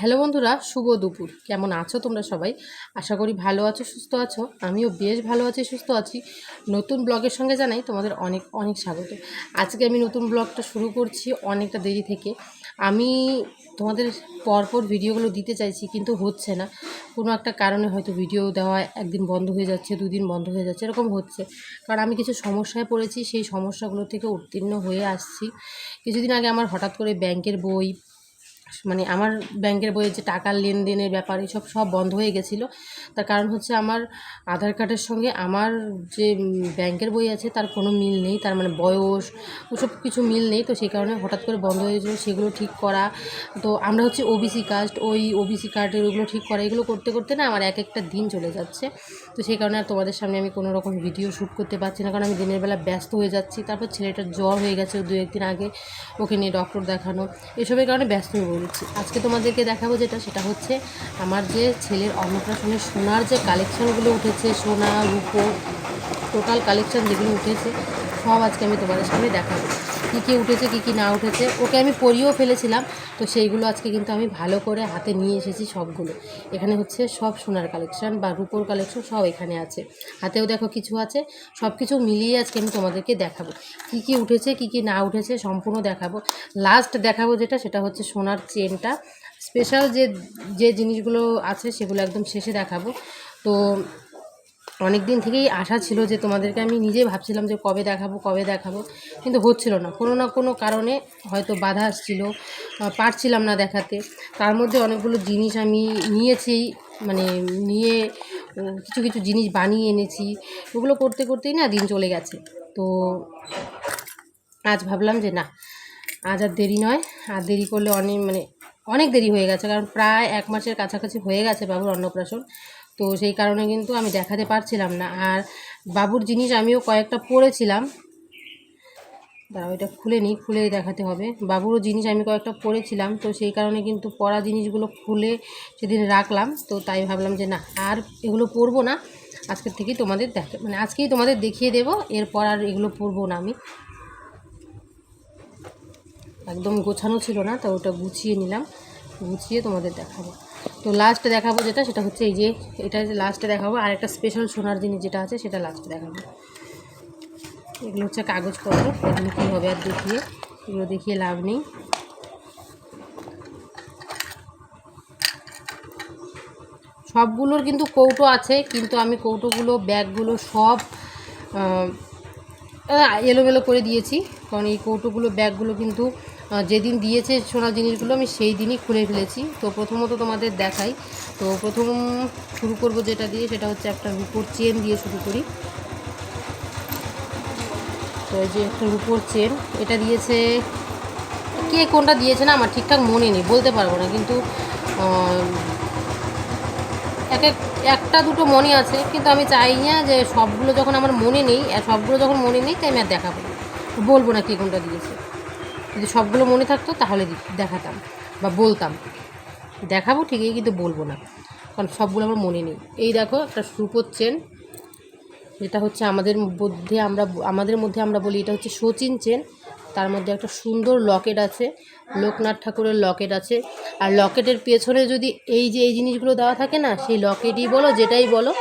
Hello বন্ধুরা, শুভ দুপুর। কেমন আছো তোমরা সবাই? আশা করি ভালো আছো, সুস্থ আছো। আমিও বেশ ভালো আছি, সুস্থ আছি। নতুন ব্লগের সঙ্গে জানাই তোমাদের অনেক অনেক স্বাগত। আজকে আমি নতুন ব্লগটা শুরু করছি অনেকটা দেরি থেকে। আমি তোমাদের পরপর ভিডিওগুলো দিতে চাইছি, কিন্তু হচ্ছে না। কোনো একটা কারণে হয়তো ভিডিও দেওয়া একদিন বন্ধ হয়ে যাচ্ছে, দুদিন বন্ধ হয়ে যাচ্ছে, এরকম হচ্ছে। কারণ আমি কিছু সমস্যায় পড়েছি, সেই সমস্যাগুলো থেকে উত্তীর্ণ হয়ে আসছি। কিছুদিন আগে আমার হঠাৎ করে ব্যাংকের বই মানে আমার ব্যাংকের বইয়ে যে টাকার লেনদেনের ব্যাপার, এসব সব বন্ধ হয়ে গেছিল। তার কারণ হচ্ছে আমার আধার কার্ডের সঙ্গে আমার যে ব্যাংকের বই আছে তার কোনো মিল নেই, তার মানে বয়স, ওসব কিছু মিল নেই। তো সেই কারণে হঠাৎ করে বন্ধ হয়ে গেছিল, সেগুলো ঠিক করা। তো আমরা হচ্ছে ওবিসি কাস্ট ওই ওবিসি কার্ডের ওগুলো ঠিক করা, এগুলো করতে করতে না আমার এক একটা দিন চলে যাচ্ছে। তো সেই কারণে আর তোমাদের সামনে আমি কোনো রকম ভিডিও শ্যুট করতে পারছি না, কারণ আমি দিনের বেলা ব্যস্ত হয়ে যাচ্ছি। তারপর ছেলেটার জ্বর হয়ে গেছে দু একদিন আগে, ওকে নিয়ে ডক্টর দেখানো। এসবের কারণে ব্যস্ত হয়ে বলছি আজকে তোমাদেরকে দেখাবো যেটা, সেটা হচ্ছে আমার যে ছেলের অন্নপ্রাশনের সোনার যে কালেকশানগুলো উঠেছে, সোনা, রূপো টোটাল কালেকশান যেগুলো উঠেছে, সব আজকে আমি তোমাদের সামনে দেখাবো। কী কী উঠেছে, কী কী না উঠেছে, ওকে আমি পরিয়েও ফেলেছিলাম। তো সেইগুলো আজকে কিন্তু আমি ভালো করে হাতে নিয়ে এসেছি সবগুলো। এখানে হচ্ছে সব সোনার কালেকশন বা রূপোর কালেকশন সব এখানে আছে। হাতেও দেখো কিছু আছে সব কিছু মিলিয়ে আজকে আমি তোমাদেরকে দেখাবো। কী কী উঠেছে, কী কী না উঠেছে সম্পূর্ণ দেখাবো। লাস্ট দেখাবো যেটা, সেটা হচ্ছে সোনার চেনটা স্পেশাল যে যে জিনিসগুলো আছে সেগুলো একদম শেষে দেখাবো। তো অনেক দিন থেকেই আশা ছিল যে তোমাদেরকে আমি নিজেই ভাবছিলাম যে কবে দেখাবো কবে দেখাবো, কিন্তু হচ্ছিল না। কোনো না কোনো কারণে হয়তো বাধা আসছিল পারছিলাম না দেখাতে। তার মধ্যে অনেকগুলো জিনিস আমি নিয়েছি মানে নিয়ে কিছু কিছু জিনিস বানিয়ে এনেছি। ওগুলো করতে করতেই না দিন চলে গেছে। তো আজ ভাবলাম যে না, আজ আর দেরি নয়। আর দেরি করলে অনেক মানে অনেক দেরি হয়ে গেছে, কারণ প্রায় এক মাসের কাছাকাছি হয়ে গেছে বাবুর অন্নপ্রাশন। তো সেই কারণে কিন্তু আমি দেখাতে পারছিলাম না। আর বাবুর জিনিস আমিও কয়েকটা পড়েছিলাম। দাঁড়াও, এটা খুলে নিই, খুলেই দেখাতে হবে। বাবুরও জিনিস আমি কয়েকটা পড়েছিলাম, তো সেই কারণে কিন্তু পড়া জিনিসগুলো খুলে সেদিন রাখলাম। তো তাই ভাবলাম যে না, আর এগুলো পরবো না। আজকের থেকেই তোমাদের দেখ মানে আজকেই তোমাদের দেখিয়ে দেবো, এরপর আর এগুলো পরবো না আমি। একদম গোছানো ছিল না, তো ওটা গুছিয়ে নিলাম। গুছিয়ে তোমাদের দেখাবো। তো লাস্টে দেখাবো যেটা, সেটা হচ্ছে এই যে, এটা লাস্টে দেখাবো। আর একটা স্পেশাল সোনার জিনিস যেটা আছে, সেটা লাস্টে দেখাবো। এগুলো হচ্ছে কাগজপত্র, এগুলো কী হবে আর দেখিয়ে? এগুলো দেখিয়ে লাভ নেই। সবগুলোর কিন্তু কৌটো আছে, কিন্তু আমি কৌটোগুলো, ব্যাগগুলো সব এলোমেলো করে দিয়েছি। কারণ এই কৌটোগুলো, ব্যাগগুলো কিন্তু যেদিন দিয়েছে সোনার জিনিসগুলো, আমি সেই দিনই খুলে ফেলেছি। তো প্রথমত তোমাদের দেখাই। তো প্রথম শুরু করব যেটা দিয়ে, সেটা হচ্ছে একটা রুপোর চেন দিয়ে শুরু করি। তো এই যে একটা রুপোর চেন এটা দিয়েছে, কে কোনটা দিয়েছে না আমার ঠিকঠাক মনে নেই, বলতে পারব না, কিন্তু এক এক, একটা দুটো মনে আছে, কিন্তু আমি চাই না যে সবগুলো যখন আমার মনে নেই সবগুলো যখন মনে নেই, তাই আমি আর দেখাবো বলব না কে কোনটা দিয়েছে। যদি সবগুলো মনে থাকতো, তাহলে দেখাতাম বা বলতাম। দেখাবো ঠিকই, কিন্তু বলব না। কারণ সবগুলো আমার মনে নেই। এই দেখো, একটা রূপোর চেন। যেটা হচ্ছে আমাদের মধ্যে আমরা আমাদের মধ্যে আমরা বলি এটা হচ্ছে শচীন চেন। তার মধ্যে একটা সুন্দর লকেট আছে। লোকনাথ ঠাকুরের লকেট আছে। আর লকেটের পেছনে যদি এই যে এই জিনিসগুলো দেওয়া থাকে না, সেই লকেটই বলো, যেটাই বলো,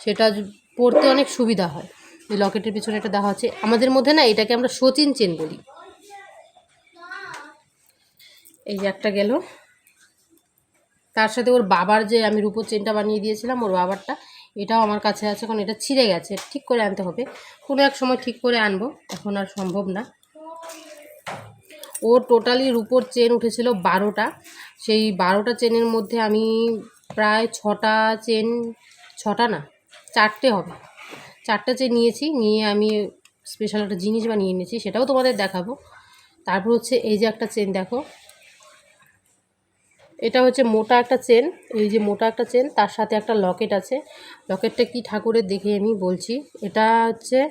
সেটা পড়তে অনেক সুবিধা হয়। এই লকেটের পেছনে এটা দেওয়া আছে। আমাদের মধ্যে না, এটাকে আমরা শচীন চেন বলি। এই যে একটা গেল। তার সাথে ওর বাবার যে আমি রূপোর চেনটা বানিয়ে দিয়েছিলাম, ওর বাবারটা, এটাও আমার কাছে আছে, কারণ এটা ছিঁড়ে গেছে। ঠিক করে আনতে হবে। কোনো এক সময় ঠিক করে আনব, এখন আর সম্ভব না। ওর টোটালি রূপোর চেন উঠেছিল বারোটা। সেই বারোটা চেনের মধ্যে আমি প্রায় ছটা চেন ছটা না, চারটে হবে। চারটে চেন নিয়েছি, নিয়ে আমি স্পেশাল একটা জিনিস বানিয়ে এনেছি, সেটাও তোমাদের দেখাবো। তারপর হচ্ছে এই যে একটা চেন দেখো। এটা হচ্ছে মোটা একটা চেন, এই যে মোটা একটা চেন, তার সাথে একটা লকেট আছে। লকেটটা কি ঠাকুরের দেখে আমি বলছি। এটা হচ্ছে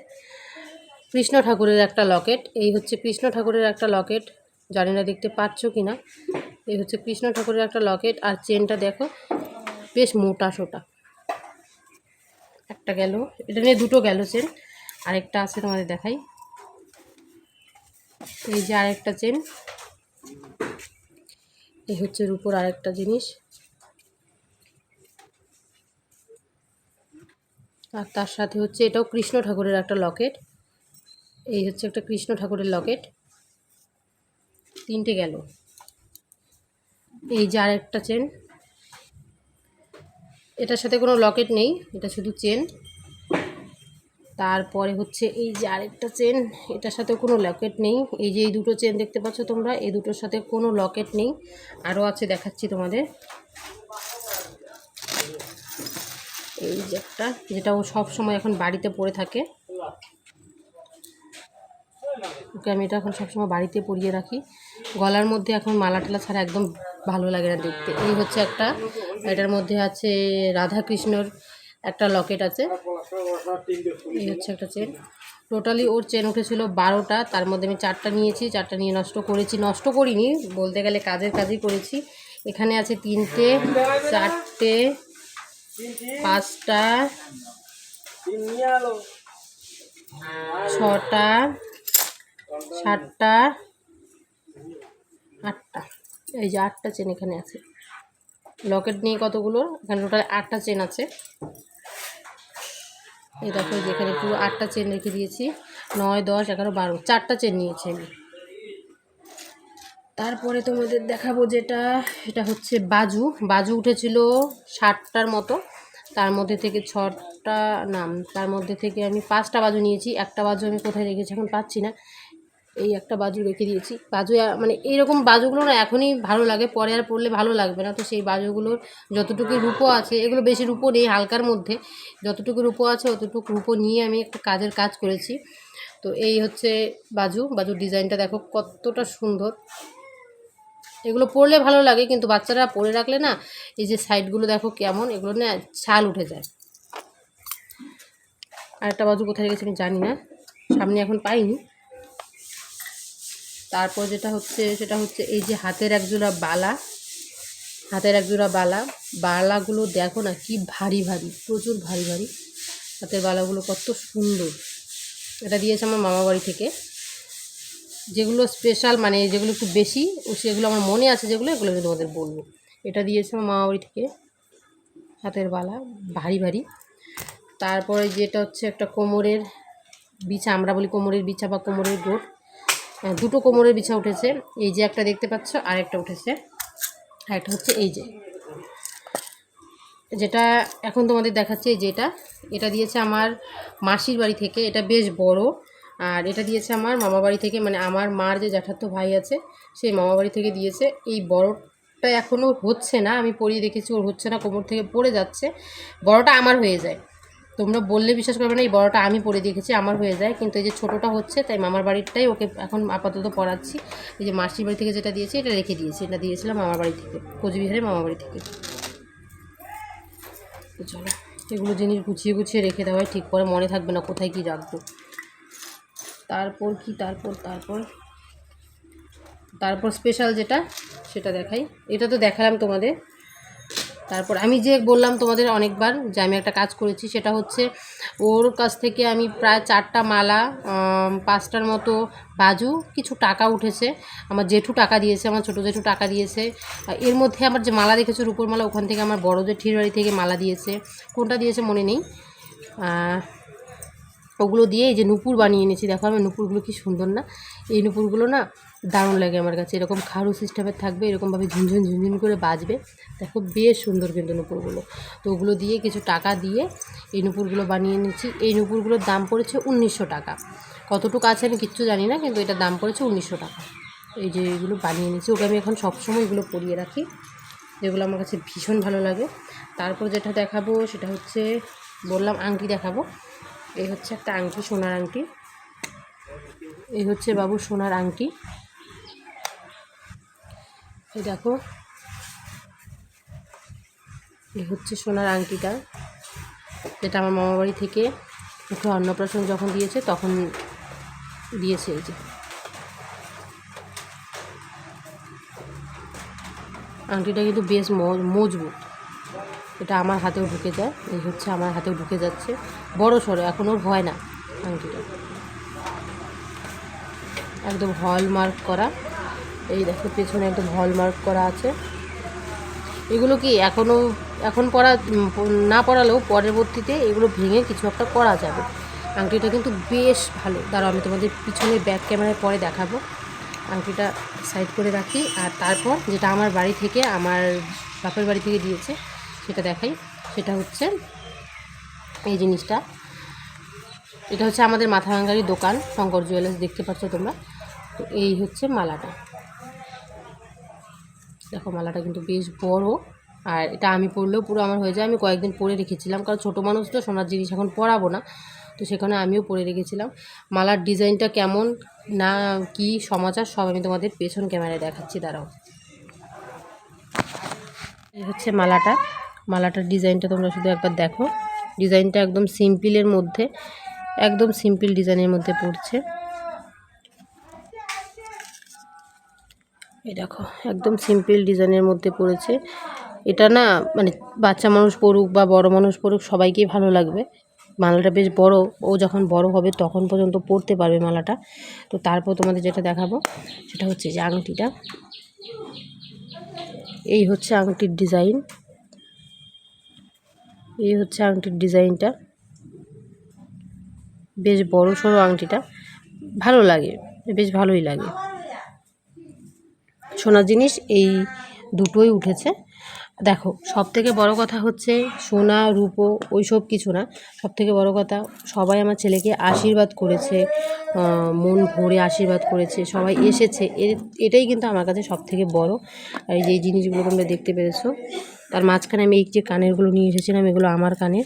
কৃষ্ণ ঠাকুরের একটা লকেট। এই হচ্ছে কৃষ্ণ ঠাকুরের একটা লকেট। জানি না দেখতে পাচ্ছ কি না। এই হচ্ছে কৃষ্ণ ঠাকুরের একটা লকেট। আর চেনটা দেখো, বেশ মোটা সোটা। একটা গেল। এটা নিয়ে দুটো গেল চেন। আরেকটা আছে তোমাদের দেখাই। এই যে আরেকটা চেন। এই হচ্ছে রূপোর আরেকটা জিনিস। আর তার সাথে হচ্ছে এটাও কৃষ্ণ ঠাকুরের একটা লকেট। এই হচ্ছে একটা কৃষ্ণ ঠাকুরের লকেট। তিনটে গেল। এই যে আরেকটা চেন। এটার সাথে কোনো লকেট নেই, এটা শুধু চেন। তারপরে হচ্ছে এই যে আরেকটা চেন এটার সাথে কোনো লকেট নেই। এই যে এই দুটো চেন দেখতে পাচ্ছ তোমরা, এই দুটোর সাথে কোনো লকেট নেই। আরও আছে দেখাচ্ছি তোমাদের। এই যে একটা, যেটা ও সব সময় এখন বাড়িতে পড়ে থাকে। ওকে, আমি এটা এখন সবসময় বাড়িতে পরিয়ে রাখি। গলার মধ্যে এখন মালা টালা ছাড়া একদম ভালো লাগে না দেখতে। এই হচ্ছে একটা। এটার মধ্যে আছে রাধা কৃষ্ণর একটা লকেট আছে। এই হচ্ছে একটা চেন টোটালি ওর চেন উঠেছিল বারোটা, তার মধ্যে আমি চারটা নিয়েছি, চারটা নিয়ে নষ্ট করেছি। নষ্ট করিনি, বলতে গেলে কাজের কাজই করেছি। এখানে আছে তিনটে, চারটে, পাঁচটা, ছটা, সাতটা, আটটা। এই যে আটটা চেন এখানে আছে। লকেট নিয়ে কতগুলো? এখানে টোটাল আটটা চেন আছে। এই দেখো যেখানে পুরো আটটা চেন রেখে দিয়েছি। নয়, দশ, এগারো, বারো, চারটা চেন নিয়েছি আমি। তারপরে তোমাদের দেখাবো যেটা, এটা হচ্ছে বাজু। বাজু উঠেছিল ষাটটার মতো। তার মধ্যে থেকে ছটা নাম তার মধ্যে থেকে আমি পাঁচটা বাজু নিয়েছি। একটা বাজু আমি কোথায় রেখেছি এখন পাচ্ছি না। এই একটা বাজু রেখে দিয়েছি। বাজু মানে এইরকম বাজুগুলো না এখনই ভালো লাগে, পরে আর পরলে ভালো লাগবে না। তো সেই বাজুগুলোর যতটুকু রূপো আছে, এগুলো বেশি রূপো নেই হালকার মধ্যে, যতটুকু রূপো আছে অতটুকু রূপো নিয়ে আমি একটা কাজের কাজ করেছি। তো এই হচ্ছে বাজু, বাজুর ডিজাইনটা দেখো কতটা সুন্দর। এগুলো পরলে ভালো লাগে, কিন্তু বাচ্চারা পরে রাখলে না, এই যে সাইডগুলো দেখো কেমন, এগুলো না ছাল উঠে যায়। আর একটা বাজু কোথায় গেছে আমি জানি না, সামনে এখন পাইনি। তারপর যেটা হচ্ছে, সেটা হচ্ছে এই যে হাতের একজোড়া বালা। হাতের একজোড়া বালা। বালাগুলো দেখো না কি ভারী ভারী, প্রচুর ভারী ভারী। হাতের বালাগুলো কত সুন্দর। এটা দিয়েছে আমার মামা বাড়ি থেকে। যেগুলো স্পেশাল মানে যেগুলো একটু বেশি, ও সেগুলো আমার মনে আছে যেগুলো, এগুলো আমি তোমাদের বলব। এটা দিয়েছে আমার মামা বাড়ি থেকে। হাতের বালা, ভারী ভারী। তারপরে যেটা হচ্ছে একটা কোমরের বিছা, আমরা বলি কোমরের বিছা বা কোমরের গোট। দুটো কোমরের বিছা উঠেছে। এই যে একটা দেখতে পাচ্ছ আর একটা উঠেছে। আর একটা হচ্ছে এই যে। যেটা এখন তোমাদের দেখাচ্ছে, এই যেটা এটা। দিয়েছে আমার মাসির বাড়ি থেকে, এটা বেশ বড়। আর এটা দিয়েছে আমার মামা বাড়ি থেকে মানে আমার মার যে জ্যাঠাতো ভাই আছে, সেই মামা বাড়ি থেকে দিয়েছে। এই বড়টা এখনও হচ্ছে না, আমি পরিয়ে দেখেছি, ওর হচ্ছে না, কোমর থেকে পড়ে যাচ্ছে। বড়টা আমার হয়ে যায়। তোমরা বললে বিশ্বাস করবে না, এই বড়টা আমি পরে দেখেছি, আমার হয়ে যায়। কিন্তু এই যে ছোটোটা হচ্ছে, তাই মামার বাড়িরটাই ওকে এখন আপাতত পড়াচ্ছি। এই যে মাসির বাড়ি থেকে যেটা দিয়েছি, এটা রেখে দিয়েছি। এটা দিয়েছিলাম মামার বাড়ি থেকে, কোচবিহারের মামার বাড়ি থেকে। চলো, এগুলো জিনিস গুছিয়ে গুছিয়ে রেখে দেওয়া হয়, ঠিক করে মনে থাকবে না কোথায় কি রাখব। তারপর কি, তারপর তারপর। তারপর স্পেশাল যেটা, সেটা দেখাই। এটা তো দেখালাম তোমাদের। তারপর আমি যে বললাম তোমাদের অনেকবার যে আমি একটা কাজ করেছি, সেটা হচ্ছে ওর কাছ থেকে আমি প্রায় চারটা মালা পাঁচটার মতো বাজু, কিছু টাকা উঠেছে। আমার জেঠু টাকা দিয়েছে, আমার ছোটো জেঠু টাকা দিয়েছে। এর মধ্যে আমার যে মালা দেখেছ, রূপোর মালা, ওখান থেকে আমার বড় জেঠির বাড়ি থেকে মালা দিয়েছে। কোনটা দিয়েছে মনে নেই। ওগুলো দিয়ে এই যে নুপুর বানিয়ে এনেছি। দেখো আমার নুপুরগুলো কি সুন্দর না। এই নুপুরগুলো না দারুণ লাগে আমার কাছে। এরকম খারু সিস্টেমের থাকবে, এরকমভাবে ঝুনঝুন ঝুনঝুন করে বাজবে। দেখো বেশ সুন্দর কিন্তু নুপুরগুলো। তো ওগুলো দিয়ে কিছু টাকা দিয়ে এই নুপুরগুলো বানিয়ে নিয়েছি এই নুপুরগুলোর দাম পড়েছে উনিশশো টাকা। কতটুকু আছে আমি কিচ্ছু জানি না, কিন্তু এটার দাম পড়েছে উনিশশো টাকা। এই যে এগুলো বানিয়ে নিয়েছি ওকে আমি এখন সবসময় এগুলো পরিয়ে রাখি। যেগুলো আমার কাছে ভীষণ ভালো লাগে। তারপর যেটা দেখাবো সেটা হচ্ছে, বললাম আংটি দেখাবো। এই হচ্ছে একটা আংটি, সোনার আংটি। এই হচ্ছে বাবু সোনার আংটি। এই দেখো। এই হচ্ছে সোনার আংটিটা, যেটা আমার মামা বাড়ি থেকে ওকে অন্নপ্রাশন যখন দিয়েছে তখন দিয়েছে এই যে। আংটিটা কিন্তু বেশ মজবুত। এটা আমার হাতেও ঢুকে যায়, এই হচ্ছে আমার হাতেও ঢুকে যাচ্ছে। বড় সড়ো এখন ওর হয় না আংটিটা। একদম হলমার্ক করা। এই দেখো, পেছনে একদম হলমার্ক করা আছে। এগুলো কি এখনও এখন পড়া না পড়ালেও পরবর্তীতে এগুলো ভেঙে কিছু একটা করা যাবে। আংটিটা কিন্তু বেশ ভালো। দাঁড়াও, আমি তোমাদের পিছনে ব্যাক ক্যামেরায় পরে দেখাবো। আংটিটা সাইড করে রাখি, আর তারপর যেটা আমার বাড়ি থেকে, আমার বাপের বাড়ি থেকে দিয়েছে, সেটা দেখাই। সেটা হচ্ছে এই জিনিসটা। এটা হচ্ছে আমাদের মাথা ভাঙ্গারি দোকান, শঙ্কর জুয়েলার্স দেখতে পাচ্ছ তোমরা? তো এই হচ্ছে মালাটা। দেখো, মালাটা কিন্তু বেশ বড়। আর এটা আমি পরলেও পুরো আমার হয়ে যায়। আমি কয়েকদিন পরে রেখেছিলাম, কারণ ছোটো মানুষ তো সোনার জিনিস এখন পরাবো না। তো সেখানে আমিও পরে রেখেছিলাম। মালার ডিজাইনটা কেমন, না কি সমাচার, সব আমি তোমাদের পেছন ক্যামেরায় দেখাচ্ছি, দাঁড়াও। এই হচ্ছে মালাটা। মালাটার ডিজাইনটা তোমরা শুধু একবার দেখো। ডিজাইনটা একদম সিম্পলের মধ্যে, একদম সিম্পল ডিজাইনের মধ্যে পড়ছে। এই দেখো, একদম সিম্পল ডিজাইনের মধ্যে পড়েছে। এটা না মানে বাচ্চা মানুষ পড়ুক বা বড় মানুষ পড়ুক, সবাইকেই ভালো লাগবে। মালাটা বেশ বড়, ও যখন বড় হবে তখন পর্যন্ত পরতে পারবে মালাটা। তো তারপর তোমাদের যেটা দেখাবো, সেটা হচ্ছে যে আংটিটা। এই হচ্ছে আংটির ডিজাইন এই হচ্ছে আংটির ডিজাইনটা বেশ বড় সড়ো আংটিটা। ভালো লাগে, বেশ ভালোই লাগে। সোনার জিনিস এই দুটোই উঠেছে। দেখো সব থেকে বড় কথা হচ্ছে সোনা, রূপো ওই সব কিছু না। সব থেকে বড় কথা, সবাই আমার ছেলেকে আশীর্বাদ করেছে মন ভরে আশীর্বাদ করেছে, সবাই এসেছে। এটাই কিন্তু আমার কাছে সব থেকে বড়। এই যে জিনিসগুলো তোমরা দেখতে পেরেছ। তার মাঝখানে আমি এই যে কানেরগুলো নিয়ে এসেছিলাম, এগুলো আমার কানের,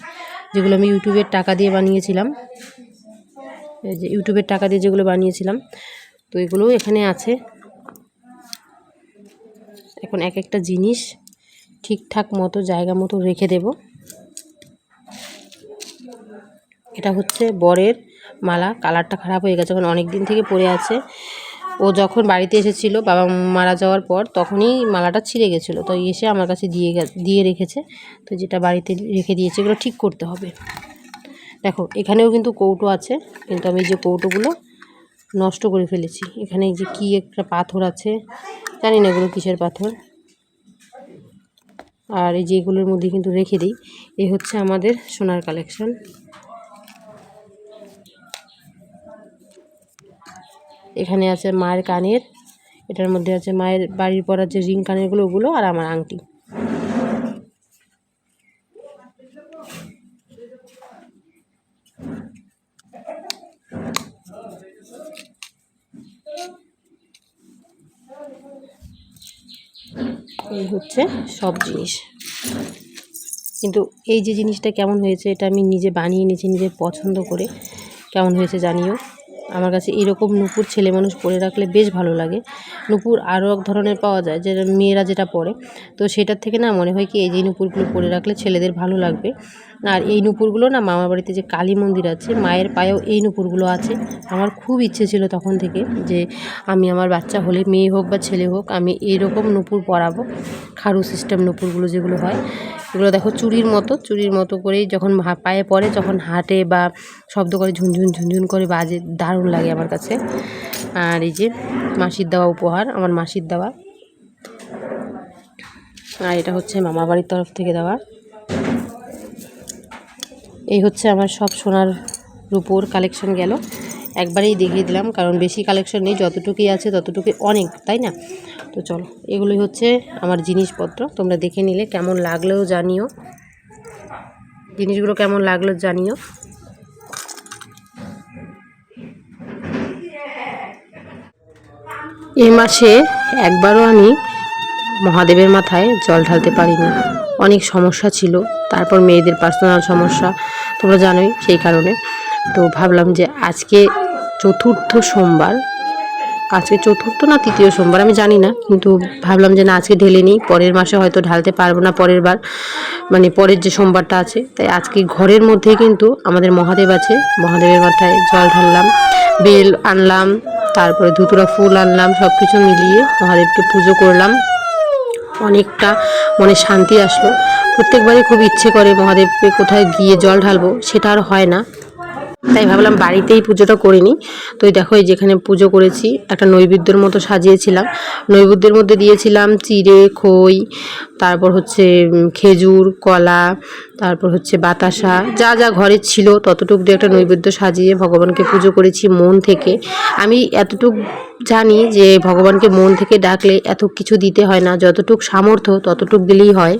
যেগুলো আমি ইউটিউবের টাকা দিয়ে বানিয়েছিলাম। এই যে, ইউটিউবের টাকা দিয়ে যেগুলো বানিয়েছিলাম, তো এগুলোও এখানে আছে। এখন এক একটা জিনিস ঠিকঠাক মতো, জায়গা মতো রেখে দেব। এটা হচ্ছে বরের মালা, কালারটা খারাপ হয়ে গেছে, এখন অনেক দিন থেকে পড়ে আছে। ও যখন বাড়িতে এসেছিল, বাবা মারা যাওয়ার পর তখনই মালাটা ছিঁড়ে গেছিল, তো এসে আমার কাছে দিয়ে দিয়ে রেখেছে। তো যেটা বাড়িতে রেখে দিয়েছে, এগুলো ঠিক করতে হবে। দেখো, এখানেও কিন্তু কৌটো আছে, কিন্তু আমি যে কৌটোগুলো নষ্ট করে ফেলেছি, এখানে যে কি একটা পাথর আছে জানি না এগুলো কিসের পাথর। আর এই যেগুলোর মধ্যে কিন্তু রেখে দিই, এই হচ্ছে আমাদের সোনার কালেকশন। এখানে আছে মায়ের কানের, এটার মধ্যে আছে মায়ের বাড়ির পরার যে রিং কানেরগুলো, ওগুলো আর আমার আংটি। এই হচ্ছে সব জিনিস। কিন্তু এই যে জিনিসটা কেমন হয়েছে, এটা আমি নিজে বানিয়ে নিয়েছি, নিজে পছন্দ করে কেমন হয়েছে জানিও। আমার কাছে এরকম নুপুর ছেলে মানুষ পরে রাখলে বেশ ভালো লাগে। নুপুর আরও এক ধরনের পাওয়া যায় যেটা মেয়েরা যেটা পরে। তো সেটার থেকে না মনে হয় কি, এই যে নুপুরগুলো পরে রাখলে ছেলেদের ভালো লাগবে। আর এই নুপুরগুলো না মামার বাড়িতে যে কালী মন্দির আছে, মায়ের পায়েও এই নুপুরগুলো আছে। আমার খুব ইচ্ছে ছিল তখন থেকে যে আমি আমার বাচ্চা হলে, মেয়ে হোক বা ছেলে হোক, আমি এইরকম নুপুর পরাবো। খারু সিস্টেম নুপুরগুলো যেগুলো হয়, এগুলো দেখো চুরির মতো চুরির মতো করেই যখন পায়ে পড়ে যখন হাঁটে বা শব্দ করে ঝুনঝুন ঝুনঝুন করে বাজে, দারুণ লাগে আমার কাছে। আর এই যে মাসির দেওয়া উপহার, আমার মাসির দেওয়া। আর এটা হচ্ছে মামা বাড়ির তরফ থেকে দেওয়া। এই হচ্ছে আমার সব সোনার রূপোর কালেকশন গেল। একবারেই দেখিয়ে দিলাম, কারণ বেশি কালেকশন নেই, যতটুকুই আছে ততটুকুই অনেক, তাই না? তো চলো, এগুলোই হচ্ছে আমার জিনিসপত্র। তোমরা দেখে নিলে কেমন লাগলেও জানিও। জিনিসগুলো কেমন লাগল জানিও। এ মাসে একবারও আমি মহাদেবের মাথায় জল ঢালতে পারিনি। অনেক সমস্যা ছিল, তারপর মেয়েদের পার্সোনাল সমস্যা তোমরা জানোই সেই কারণে। তো ভাবলাম যে আজকে চতুর্থ সোমবার। আজকে চতুর্থ না তৃতীয় সোমবার আমি জানি না, কিন্তু ভাবলাম যে না, আজকে ঢেলে নিই। পরের মাসে হয়তো ঢালতে পারব না পরের বার। মানে পরের যে সোমবারটা আছে, তাই আজকে ঘরের মধ্যেই কিন্তু আমাদের মহাদেব আছে। মহাদেবের মাথায় জল ঢাললাম, বেল আনলাম, তারপরে ধুতুরা ফুল আনলাম সব কিছু মিলিয়ে মহাদেবকে পুজো করলাম। অনেকটা মনে শান্তি আসলো। প্রত্যেকবারই খুব ইচ্ছে করে মহাদেবকে কোথায় গিয়ে জল ঢালবো, সেটা আর হয় না। তাই ভাবলাম বাড়িতেই পুজোটা করে নিই তো দেখো এই যেখানে পুজো করেছি, একটা নৈবেদ্যের মতো সাজিয়েছিলাম। নৈবেদ্যের মধ্যে দিয়েছিলাম চিড়ে, খই, তারপর হচ্ছে খেজুর, কলা, তারপর হচ্ছে বাতাসা, যা যা ঘরে ছিল ততটুক দিয়ে একটা নৈবেদ্য সাজিয়ে ভগবানকে পুজো করেছি মন থেকে। আমি এতটুক জানি যে ভগবানকে মন থেকে ডাকলে এত কিছু দিতে হয় না, যতটুক সামর্থ্য ততটুক দিলেই হয়।